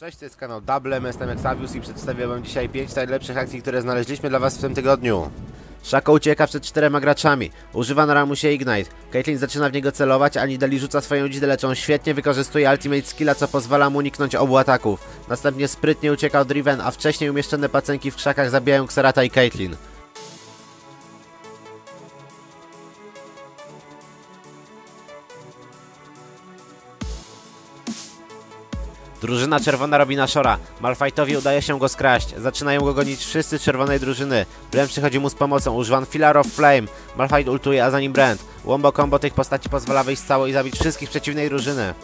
Cześć, to jest kanał Double, jestem Exavius i przedstawię wam dzisiaj 5 najlepszych akcji, które znaleźliśmy dla was w tym tygodniu. Szako ucieka przed czterema graczami. Używa na ramusie Ignite. Caitlyn zaczyna w niego celować, a Nidali rzuca swoją dzidę, lecz on świetnie wykorzystuje ultimate skilla, co pozwala mu uniknąć obu ataków. Następnie sprytnie ucieka od Riven, a wcześniej umieszczone pacenki w krzakach zabijają Xerata i Caitlyn. Drużyna czerwona robi na Shora. Udaje się go skraść. Zaczynają go gonić wszyscy czerwonej drużyny. Brand przychodzi mu z pomocą. Używam Filar of Flame. Malfight ultuje, a za nim Brand. Wombo combo tych postaci pozwala wyjść cało i zabić wszystkich przeciwnej drużyny.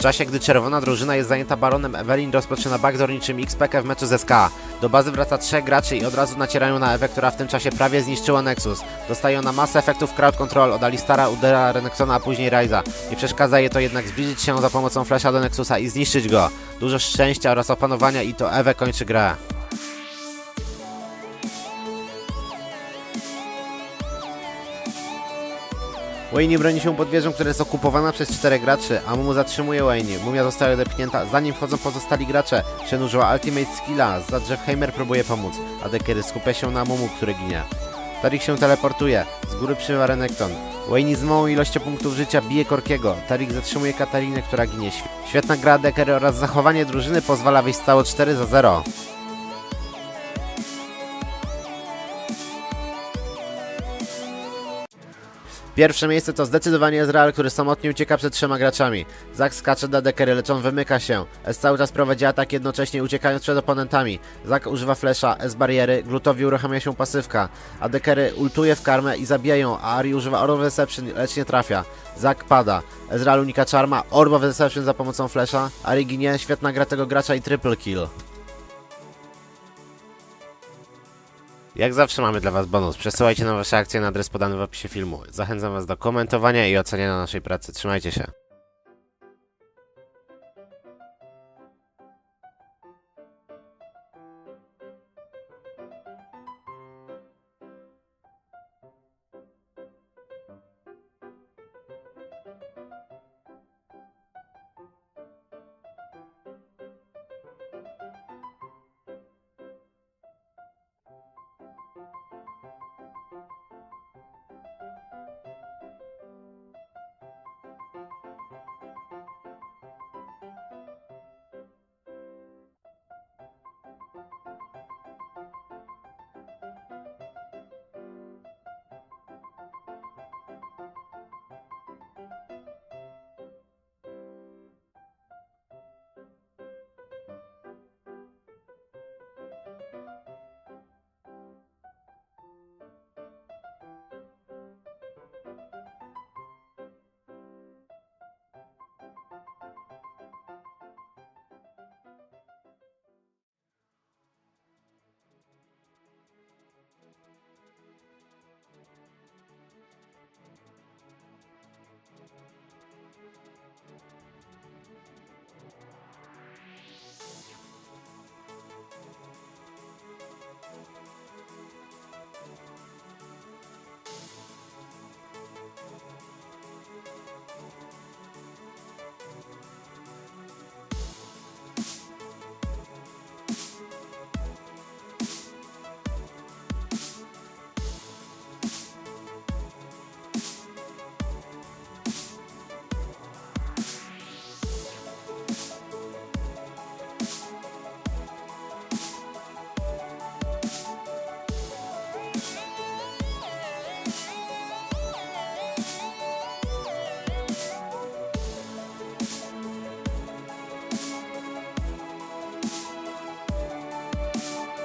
Czasie, gdy czerwona drużyna jest zajęta baronem, Evelyn rozpoczyna backdoor niczym XPK w meczu z SK. Do bazy wraca trzech graczy i od razu nacierają na Ewę, która w tym czasie prawie zniszczyła Nexus. Dostaje ona masę efektów crowd control od Alistara, Udera, Renexona, a później Ryza. Nie przeszkadza je to jednak zbliżyć się za pomocą flasha do Nexusa i zniszczyć go. Dużo szczęścia oraz opanowania i to Ewę kończy grę. Wayne broni się pod wieżą, która jest okupowana przez czterech graczy, a Mumu zatrzymuje Wayne. Mumia zostaje odepchnięta, zanim wchodzą pozostali gracze. Używa ultimate skilla, za drzew Heimer próbuje pomóc, a Dekery skupia się na Mumu, który ginie. Tarik się teleportuje, z góry przybywa Renekton. Wayne z małą ilością punktów życia bije Korkiego. Tarik zatrzymuje Katarinę, która ginie. Św- Świetna gra Dekery oraz zachowanie drużyny pozwala wyjść stało 4 za 0. Pierwsze miejsce to zdecydowanie Ezreal, który samotnie ucieka przed trzema graczami. Zak skacze dla Dekery, lecz on wymyka się. S cały czas prowadzi atak, jednocześnie uciekając przed oponentami. Zak używa flesza, S bariery, Glutowi uruchamia się pasywka, a Dekery ultuje w karmę i zabija ją, a Ari używa Orb of Deception, lecz nie trafia. Zak pada. Ezreal unika czarma, Orb of Deception za pomocą flesza, Ari ginie, świetna gra tego gracza i triple kill. Jak zawsze mamy dla Was bonus. Przesyłajcie nam Wasze akcje na adres podany w opisie filmu. Zachęcam Was do komentowania i oceniania naszej pracy. Trzymajcie się.